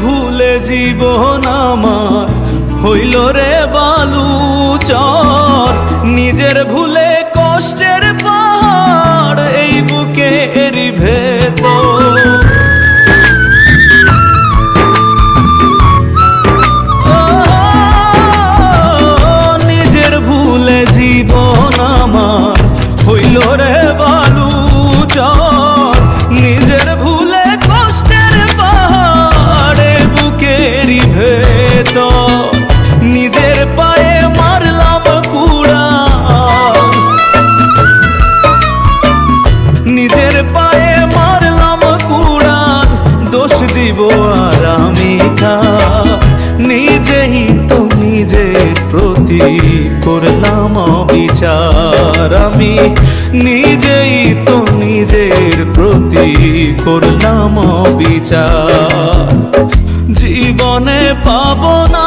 ভুলে জীবন আমার হইল রে বালু নিজেই তো নিজের প্রতি করলাম বিচার আমি নিজেই তো নিজের প্রতি করলাম বিচার জীবনে পাবো না